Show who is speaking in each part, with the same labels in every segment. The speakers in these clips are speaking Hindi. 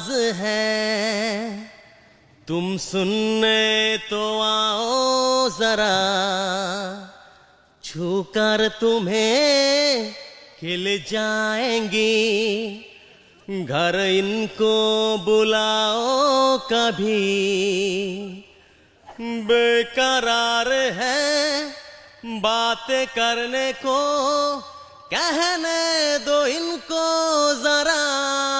Speaker 1: राज है। तुम सुनने तो आओ जरा। छूकर तुम्हें खिल जाएँगी। घर इनको बुलाओ कभी। बेकरार है बातें करने को। कहने दो इनको जरा।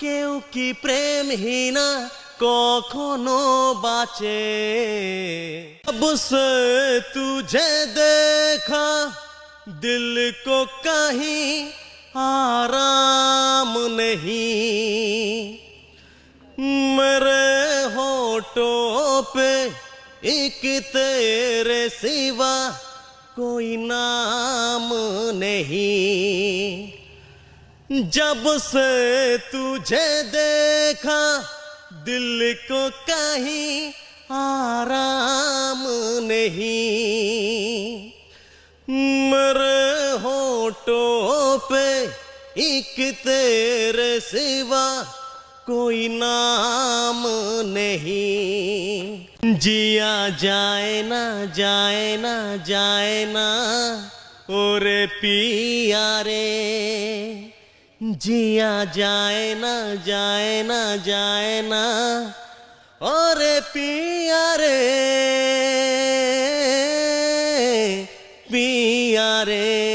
Speaker 1: কেউ কি প্রেমহীনা কখনো বাঁচে अब से तुझे देखा दिल को कहीं आराम नहीं मेरे होठों पे एक तेरे सिवा कोई नाम नहीं जब से तुझे देखा, दिल को कहीं आराम नहीं। मेरे होठों पे एक तेरे सिवा कोई नाम नहीं। जिया जाए ना जाए ना जाए ना, ओरे पिया रे। जिया जाए ना जाए ना जाए ना ओरे पिया रे पिया रे